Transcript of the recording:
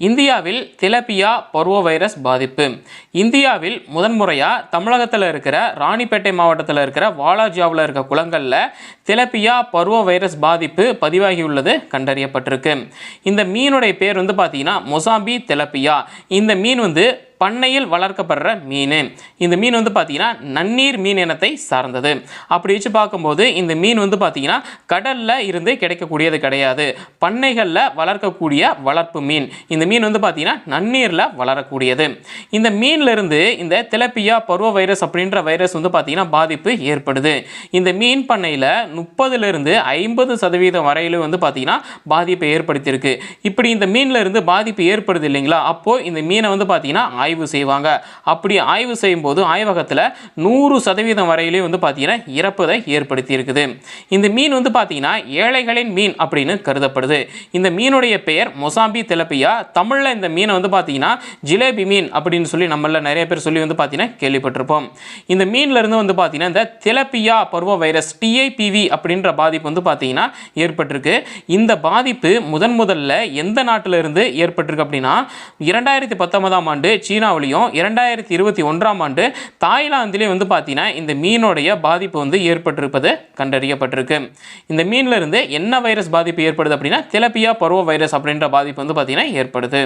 இந்தியாவில் திலப்பியா பருவ வைரஸ் பாதிப்பு. இந்தியாவில் முதன்முறையாக தமிழகத்தில் இருக்கிற ராணிப்பேட்டை மாவட்டத்தில் இருக்கிற வாலாஜாவில் இருக்க குளங்களில் திலப்பியா பருவ வைரஸ் பாதிப்பு பதிவாகியுள்ளது கண்டறியப்பட்டிருக்கு. இந்த மீனுடைய பேர் வந்து பார்த்தீங்கன்னா மொசாம்பி திலப்பியா இந்த மீன் வந்து பண்ணையில் வளர்க்கப்படுற மீன். இந்த மீன் வந்து பார்த்தீங்கன்னா நன்னீர் மீன் இனத்தை சார்ந்தது. அப்படி வச்சு பார்க்கும்போது இந்த மீன் வந்து பார்த்தீங்கன்னா கடலில் இருந்து கிடைக்கக்கூடியது கிடையாது. பண்ணைகளில் வளர்க்கக்கூடிய வளர்ப்பு மீன். இந்த மீன் வந்து பார்த்தீங்கன்னா நன்னீரில் வளரக்கூடியது. இந்த மீன்லேருந்து இந்த திலப்பியா பருவ வைரஸ் அப்படின்ற வைரஸ் வந்து பார்த்தீங்கன்னா பாதிப்பு ஏற்படுது. இந்த மீன் பண்ணையில் முப்பதுலேருந்து ஐம்பது சதவீதம் வரையிலும் வந்து பார்த்தீங்கன்னா பாதிப்பை ஏற்படுத்தியிருக்கு. இப்படி இந்த மீன்லேருந்து பாதிப்பு ஏற்படுது இல்லைங்களா? அப்போது இந்த மீனை வந்து பார்த்தீங்கன்னா ஆய்வு செய்வாங்க. அப்படி ஆய்வு செய்யும்போது ஆய்வகத்தில் நூறு சதவீதம் வரையிலேயே வந்து பார்த்தீங்கன்னா இறப்பதை ஏற்படுத்தி இருக்குது இந்த மீன் வந்து பார்த்தீங்கன்னா ஏழைகளின் மீன் அப்படின்னு கருதப்படுது. இந்த மீனுடைய பெயர் மொசாம்பி திலப்பியா. தமிழில் இந்த மீனை வந்து பார்த்தீங்கன்னா ஜிலேபி மீன் அப்படின்னு சொல்லி நம்மள நிறைய பேர் சொல்லி வந்து பார்த்தீங்கன்னா கேள்விப்பட்டிருப்போம். இந்த மீன்லேருந்து வந்து பார்த்தீங்கன்னா இந்த திலப்பியா பருவ வைரஸ் டிஐபிவி அப்படின்ற பாதிப்பு வந்து பார்த்தீங்கன்னா ஏற்பட்டிருக்கு. இந்த பாதிப்பு முதன் முதல்ல எந்த நாட்டிலிருந்து ஏற்பட்டிருக்கு அப்படின்னா இரண்டாயிரத்தி பத்தொன்பதாம் ஆண்டு சீனாவிலையும் இரண்டாயிரத்தி இருபத்தி ஒன்றாம் ஆண்டு தாய்லாந்துலேயும் வந்து பார்த்தீங்கன்னா இந்த மீனுடைய பாதிப்பு வந்து ஏற்பட்டிருப்பது கண்டறியப்பட்டிருக்கு. இந்த மீன்ல இருந்து என்ன வைரஸ் பாதிப்பு ஏற்படுது அப்படின்னா திலப்பியா பருவ வைரஸ் அப்படின்ற பாதிப்பு வந்து பார்த்தீங்கன்னா ஏற்படுது.